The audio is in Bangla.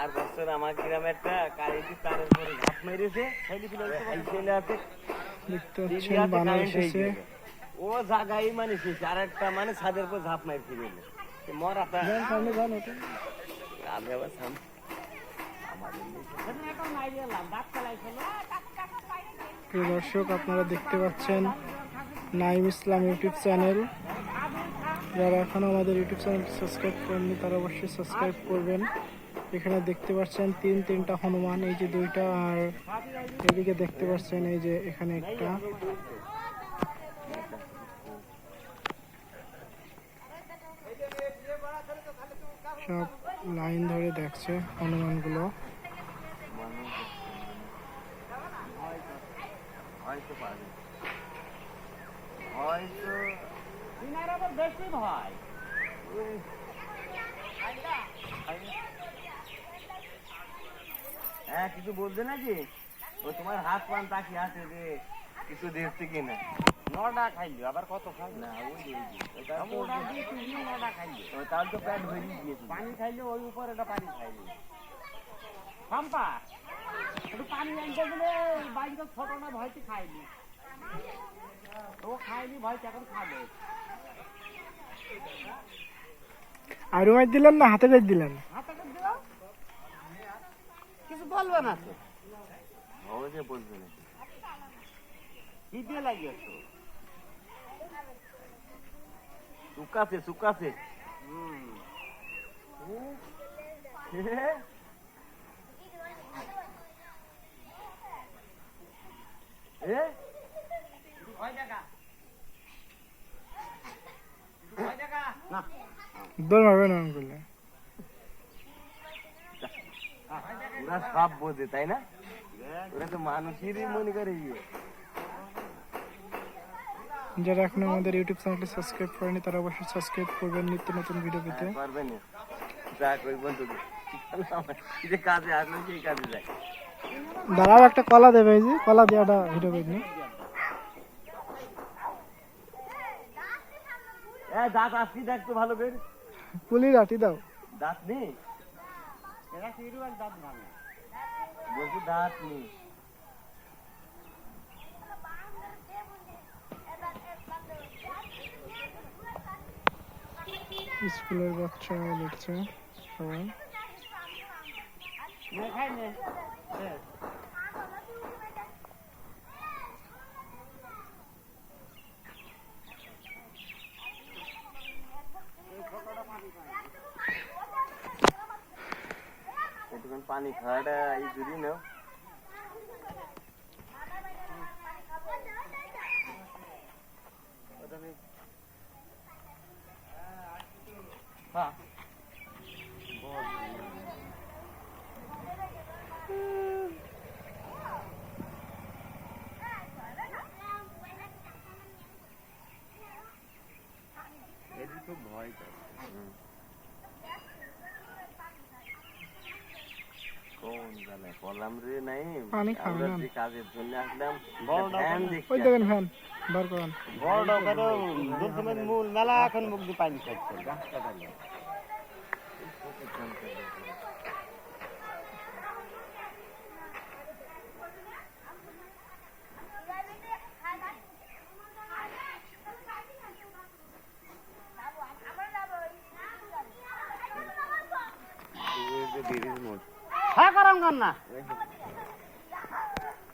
আর বছর আমার গ্রামে একটা কারেন্টের তারের উপরে ঝাঁপ মেরেছে? ছেলে আছে। ও জায়গায় মানে শেষ আর একটা মানে ছাদের উপর ঝাঁপ মারি ফিরে এলো মরাটা আমি আবার সাম দর্শক আপনারা দেখতে পাচ্ছেন নাইম ইসলাম ইউটিউব চ্যানেল। যারা এখনও আমাদের ইউটিউব চ্যানেলটি সাবস্ক্রাইব করেননি, তারা অবশ্যই সাবস্ক্রাইব করবেন। এখানে দেখতে পাচ্ছেন তিন তিনটা হনুমান, এই যে দুইটা, আর এদিকে দেখতে পাচ্ছেন এই যে এখানে একটা। সব লাইন ধরে দেখছে হনুমানগুলো। হয়তো বেশি হ্যাঁ কিছু বলছে নাকি? ও তোমার হাত পান তাকিয়ে আছে যে কিছু দেখছে কিনা। নটা খাইলো আবার কত খাইলো? না ওই নটা খাইলো। তাহলে তো প্যাট ভরিয়ে দিয়েছি পানি খাইলে ওই উপরে একটা পানি খাইলো। পাম্পা একটু পানি আনতে গেলে বাড়িতে ছোট না ভয়তে খাইনি ও খাইনি ভয়তে এখন খাবে। আরও মাছ দিলেন না হাতে দিলেন? দিলাম। কিছু বলবে না তো। ও যে বলছে নাকি কি দিয়ে লাগিয়েছো শুকাছে শুকাছে। এ? দৌড় মারবে না করলে ওরা সব বোঝে তাই না? ওরা তো মানুষেরই মনে করে যারা এখনও আমাদের ইউটিউব চ্যানেলটি সাবস্ক্রাইব করেনি তারা অবশ্যই সাবস্ক্রাইব করবেন নিত্য নতুন ভিডিও পেতে। পারবে না। যা কই বন্ধু যে কাজে আসলে সেই কাজে যায়। দাঁড়াও একটা কলা দেবে এই যে কলা দেওয়াটা ভিডিও পেতে। এ দাঁত আসছি দেখতো ভালো করে। পুলি রাটি দাও। দাঁত নেই? এরা আর দাঁত ভাঙে বলছি দাঁত নেই। স্কুলের বাচ্চারা দেখছে সবাই। নে খাই নে এ, একটুখানি পানি খাওয়াটা এই যদি নাও হ্যাঁ এটি খুব ভয় করে কলাম রে নাই পানি খাবে না। কাজের জন্য আসলাম ওই দেখেন ফ্যান বার করেন। বড় করে দুর্গমের মূল মেলা এখন মুখ দিয়ে পানি খাচ্ছে। গাছ কাটালে এই যে ব্রিজ মোড় হ্যাঁ করাম কর না